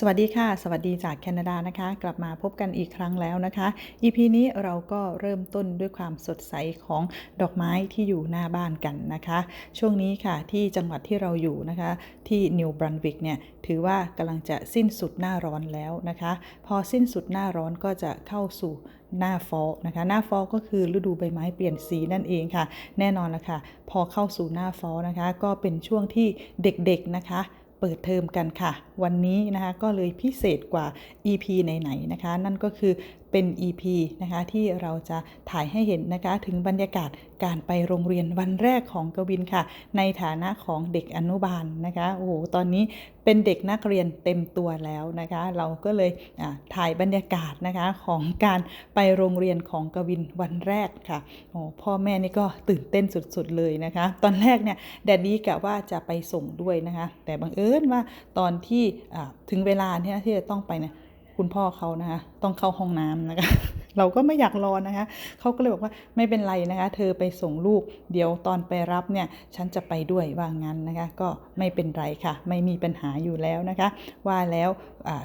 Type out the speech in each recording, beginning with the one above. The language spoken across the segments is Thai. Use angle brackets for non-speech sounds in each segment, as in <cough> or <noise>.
สวัสดีค่ะ สวัสดีจากแคนาดานะคะ กลับมาพบกันอีกครั้งแล้วนะคะ EP นี้เราก็เริ่มต้นด้วยความสดใสของดอกไม้ที่อยู่หน้าบ้านกันนะคะ ช่วงนี้ค่ะที่จังหวัดที่เราอยู่นะคะ ที่นิวบรันวิกเนี่ยถือว่ากำลังจะสิ้นสุดหน้าร้อนแล้วนะคะ พอสิ้นสุดหน้าร้อนก็จะเข้าสู่หน้าฟอลนะคะ หน้าฟอลก็คือฤดูใบไม้เปลี่ยนสีนั่นเองค่ะ แน่นอนละค่ะ พอเข้าสู่หน้าฟอลนะคะ ก็เป็นช่วงที่เด็กๆนะคะ เปิดเทอมกันค่ะ วันนี้นะคะก็เลยพิเศษกว่า EP ไหนๆนะคะ นั่นก็คือ เป็น EP นะคะที่เราจะถ่ายให้เห็นนะคะถึงบรรยากาศการไปโรงเรียนวันแรกของกวินค่ะ ในฐานะของเด็กอนุบาลนะคะโอ้โหตอนนี้เป็นเด็กนักเรียนเต็มตัวแล้วนะคะ เราก็เลยอ่าถ่ายบรรยากาศนะคะของการไปโรงเรียนของกวินวันแรกค่ะโอ้พ่อแม่นี่ก็ตื่นเต้นสุดๆเลยนะคะ ตอนแรกเนี่ยแดดดี้กะว่าจะไปส่งด้วยนะคะ แต่บังเอิญว่าตอนที่อ่าถึงเวลาที่ที่จะต้องไปเนี่ย คุณพ่อเขานะคะต้องเข้าห้องน้ำนะคะเราก็ไม่อยากรอนะคะเขาก็เลยบอกว่าไม่เป็นไรนะคะ เธอไปส่งลูก เดี๋ยวตอนไปรับเนี่ยฉันจะไปด้วยว่างั้นนะคะ ก็ไม่เป็นไรค่ะ ไม่มีปัญหาอยู่แล้วนะคะ ว่าแล้ว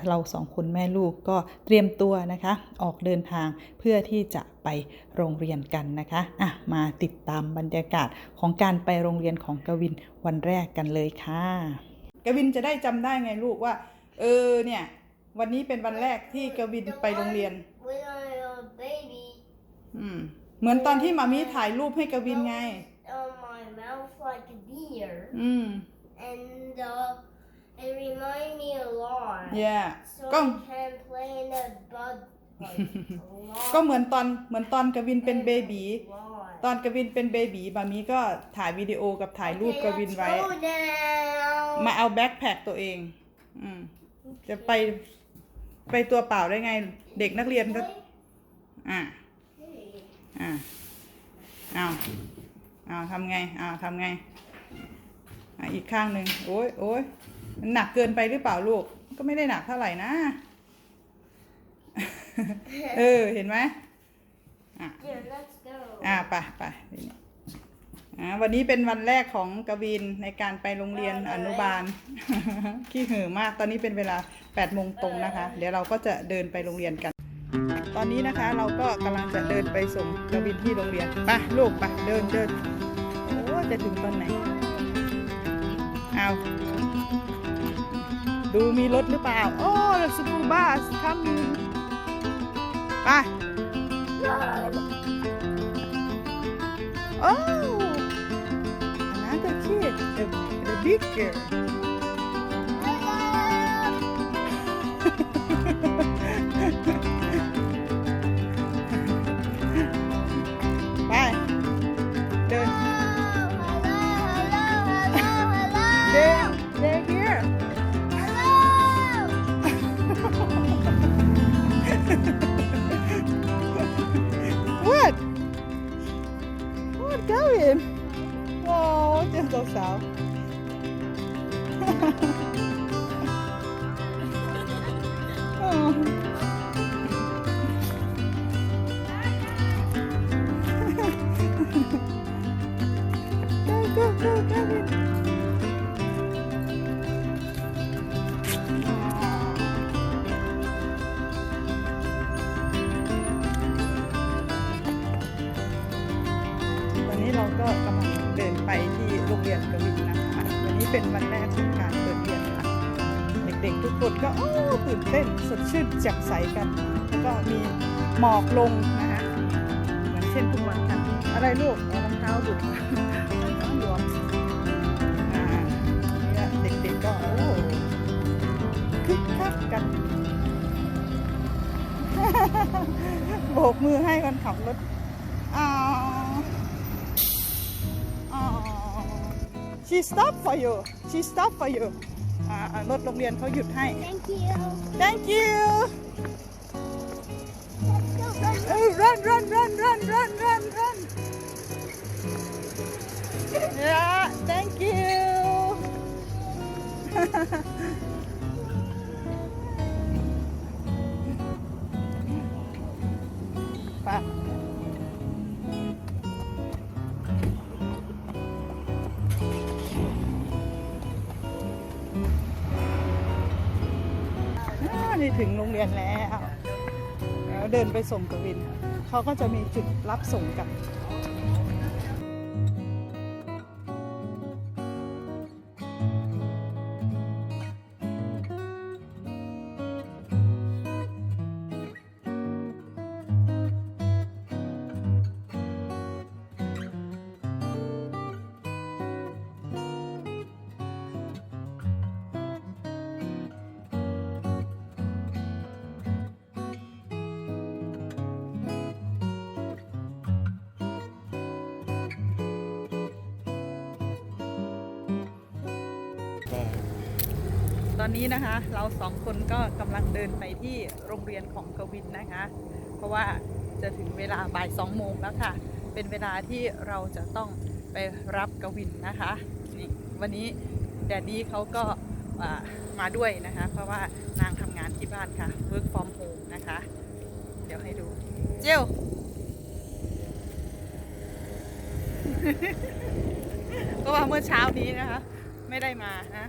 เราสองคนแม่ลูกก็เตรียมตัวนะคะ ออกเดินทางเพื่อที่จะไปโรงเรียนกันนะคะอะมาติดตามบรรยากาศของการไปโรงเรียนของกวินวันแรกกันเลยค่ะ กวินจะได้จำได้ไงลูกว่า เออเนี่ย วันนี้เป็นวันแรกที่กวินไปโรงเรียน When I was a baby, อืม เหมือนตอนที่มามีถ่ายรูปให้กวินไง on my mouth like a deer, อืม and uh, it reminded me a lot. yeah So ก็ I can play in the bud like a lot. ก็เหมือนตอนเหมือนตอนกวินเป็นเบบี lot. ตอนกวินเป็นเบบีมามีก็ถ่ายวิดีโอกับถ่ายรูปก Okay, วิน let's ไว้ go down. มาเอาแบ็คแพคตัวเอง อืม จะไป ไปตัวเปล่าได้ไง เด็กนักเรียนก็ อ่าอ่าเอาเอาทำไงเอาทำไงอะอีกข้างหนึ่งโอ้ยโอ้ยมันหนักเกินไปหรือเปล่าลูก ก็ไม่ได้หนักเท่าไหร่นะ เออ เห็นไหมอะ Yeah, let's go. อ่าไปไปนี่ อ่าวันนี้เป็นวันแรกของกวินในการไปโรงเรียนอนุบาล ขี้หือมากตอนนี้เป็นเวลา8โมงตรงนะคะ เดี๋ยวเราก็จะเดินไปโรงเรียนกัน ตอนนี้นะคะเราก็กำลังจะเดินไปส่งกวินที่โรงเรียนไปลูกไปเดินเดินโอ้จะถึงตอนไหนเอาดูมีรถหรือเปล่า โอ้สกูบ้าทำอยู่ไป Oh, another Take care. Bye. They're here. <laughs> what? Going? Oh, just go south. เป็นวันแรกของการเปิดเรียนค่ะ เด็กๆทุกคนก็โอ้ตื่นเต้นสดชื่นแจ่มใสกัน แล้วก็มีหมอกลงนะคะเหมือนเช่นทุกวันค่ะ อะไรลูกรองเท้าดุดรองหลวมเนี่ยเด็กๆก็โอ้คึกคักกันโบกมือให้คนขับรถ she stop for you she stop for you อ่ารถโรงเรียนเขาหยุดให้ Thank you. thank you นี่ถึงโรงเรียนแล้วแล้วเดินไปส่งกวิน เขาก็จะมีจุดรับส่งกัน ตอนนี้นะคะ เราสองคนก็กำลังเดินไปที่โรงเรียนของกวินนะคะ เพราะว่าจะถึงเวลาบ่ายสองโมงแล้วค่ะ เป็นเวลาที่เราจะต้องไปรับกวินนะคะนี่วันนี้แดดดี้เขาก็มาด้วยนะคะ เพราะว่านางทำงานที่บ้านค่ะ work from home นะคะ เดี๋ยวให้ดู เจียวก็ว่าเมื่อเช้านี้นะคะ ไม่ได้มานะ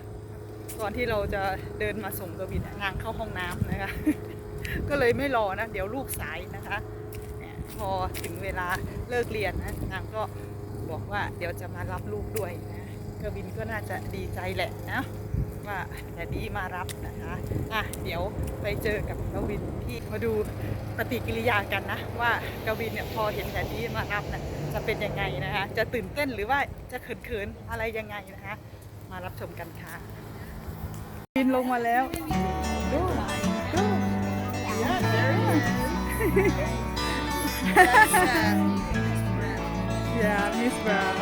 ก่อนที่เราจะเดินมาส่งกวินนางเข้าห้องน้ำนะคะ ก็เลยไม่รอนะ เดี๋ยวลูกสายนะคะพอถึงเวลาเลิกเรียนนะนางก็บอกว่าเดี๋ยวจะมารับลูกด้วยนะกวินก็น่าจะดีใจแหละนะว่าแต่ดีมารับนะคะอะเดี๋ยวไปเจอกับกวินที่มาดูปฏิกิริยากันนะ ว่ากวินเนี่ยพอเห็นแต่ดีมารับนะจะเป็นยังไงนะคะ จะตื่นเต้นหรือว่าจะเขินๆอะไรยังไงนะคะ มารับชมกันค่ะ บินลงมาแล้วดูดู yeah Miss Brown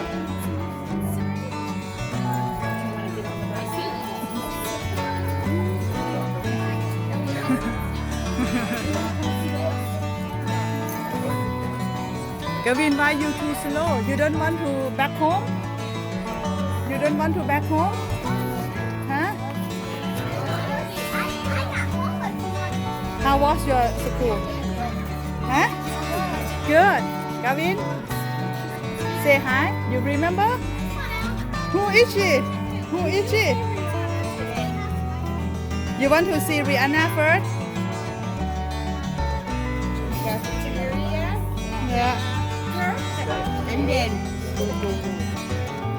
Gavin <laughs> why you too slow you don't want to back home you don't want to back home Was your school? Huh? Good. Gavin? Say hi. You remember? Who is she? Who is she? You want to see Rihanna first? Yeah. And then,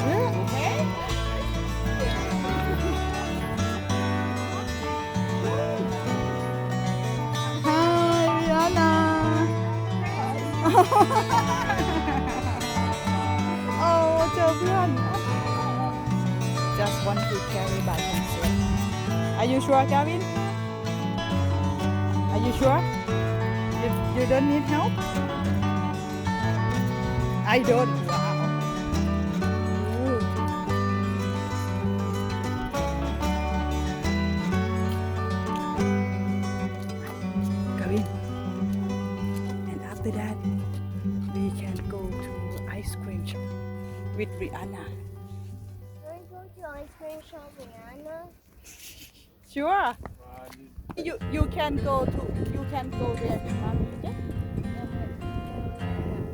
yeah. <laughs> oh, เจอเพื่อน Just want to carry by himself. Are you sure, Gavin? Are you sure? You, you don't need help? I don't. With Rihanna. Can we go to ice cream shop, Rihanna? <laughs> Sure. You you can go to you can go there with mommy. Yeah.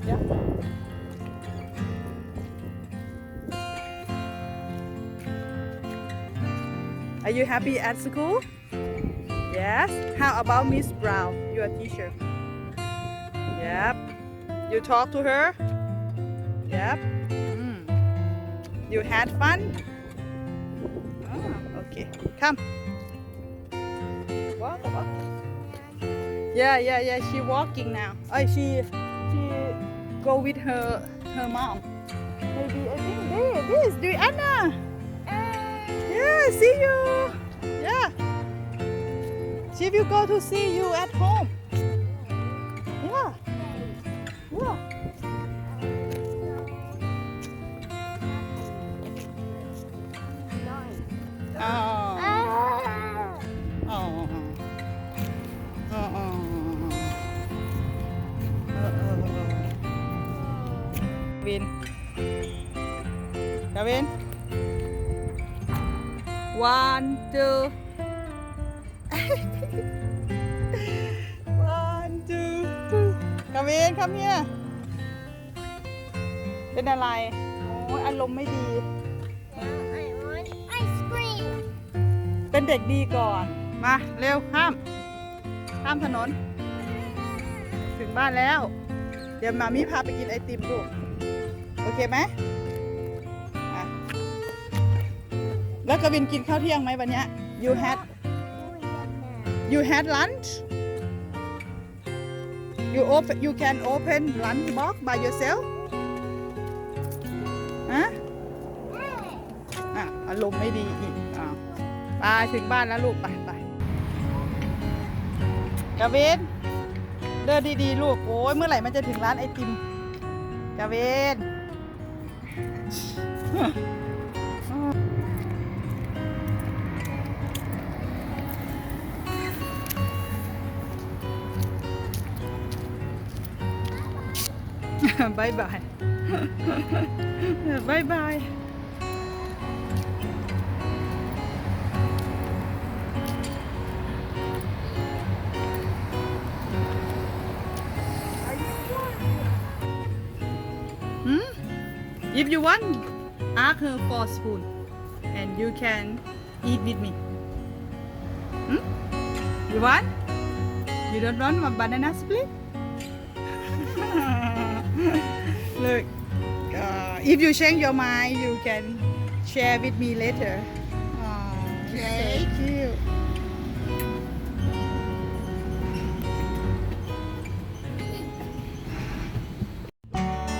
Yeah. Are you happy at school? Yes. How about Miss Brown, your teacher? Yep. You talk to her? Yep. You had fun? Ah, okay. Come. Walk, walk. Yeah, yeah, yeah. She walking now. Oh, she she go with her her mom. Maybe I think there. This Rihanna. Yeah, see you. Yeah. She will go to see you at home. Yeah. Yeah. Gavin. One, two. One, two, two. Gavin, come here. เป็นอะไรโอ้ยอารมณ์ไม่ดี I want ice cream. เป็นเด็กดีก่อน มาเร็วข้ามข้ามถนน ถึงบ้านแล้ว เดี๋ยวมามีพาไปกินไอติมลูก โอเคไหม แล้วกวินกินข้าวเที่ยงไหมวันเนี้ย you had you had lunch you open you can open lunch box by yourself ฮะอะอารมณ์ไม่ดีอีกอะไปถึงบ้านแล้วลูกไปไปกวินเดินดีๆลูกโอ้ยเมื่อไหร่มันจะถึงร้านไอติมกาเวน <laughs> bye bye. <laughs> bye bye. Hmm? If you want, ask her for spoon and you can eat with me. Hmm? You want? You don't want my banana split? <laughs> Look, uh, if you change your mind, you can share with me later. Oh, so cute.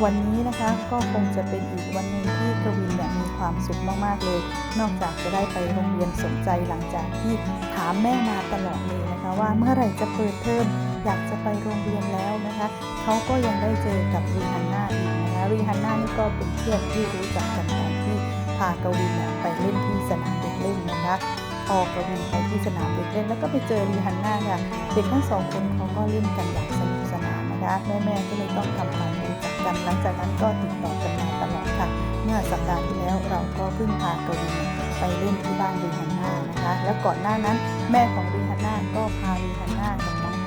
วันนี้นะคะก็คงจะเป็นอีกวันหนึ่งที่กวินเนี่ยมีความสุขมากๆเลย นอกจากจะได้ไปโรงเรียนสนใจหลังจากที่ถามแม่มาตลอดเลยนะคะว่าเมื่อไหร่จะเปิดเทอม อยากจะไปโรงเรียนแล้วนะคะเขาก็ยังได้เจอกับรีฮันน่าอีกนะคะรีฮันน่านี่ก็เป็นเพื่อนที่รู้จักกันตอนที่พากวินเนี่ยไปเล่นที่สนามเด็กเล่นนะคะพอกวินไปที่สนามเด็กเล่นแล้วก็ไปเจอรีฮันน่าค่ะเด็กทั้งสองคนเขาก็เล่นกันอย่างสนุกสนานนะคะแม่ๆก็เลยต้องทำความรู้จักกันหลังจากนั้นก็ติดต่อกันมาตลอดค่ะ เมื่อสัปดาห์ที่แล้วเราก็เพิ่งพากวินไปเล่นที่บ้านรีฮันน่านะคะ แล้วก่อนหน้านั้นแม่ของรีฮันน่าก็พารีฮันน่า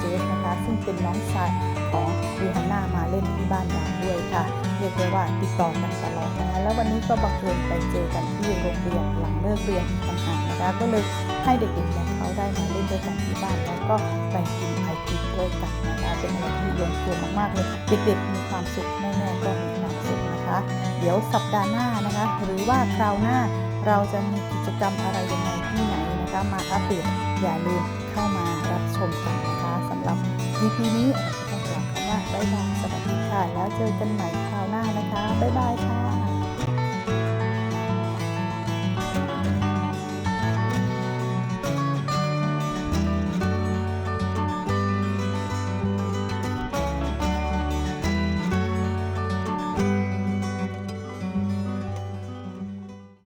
เจสนะคะ ซึ่งเป็นน้องชายของรีฮันนามาเล่นที่บ้านเราด้วยค่ะ เรียกได้ว่าติดต่อกันตลอดนะคะ แล้ววันนี้ก็บังเอิญไปเจอกันที่โรงเรียนหลังเลิกเรียนต่างหากนะคะ ก็เลยให้เด็กๆของเขาได้มาเล่นด้วยกันที่บ้านแล้วก็ไปกินไอติมด้วยกันนะคะเป็นอะไรที่ลงตัวมากๆเลยเด็กๆมีความสุขแม่ๆก็มีความสุขนะคะ เดี๋ยวสัปดาห์หน้านะคะ หรือว่าคราวหน้าเราจะมีกิจกรรมอะไรยังไงที่ไหนนะคะมาอัปเดตอย่าลืมเข้ามา EP นี้ต้องกล่าวคำว่าบ๊ายบายสวัสดีค่ะ แล้วเจอกันใหม่คราวหน้านะคะ บ๊ายบายค่ะ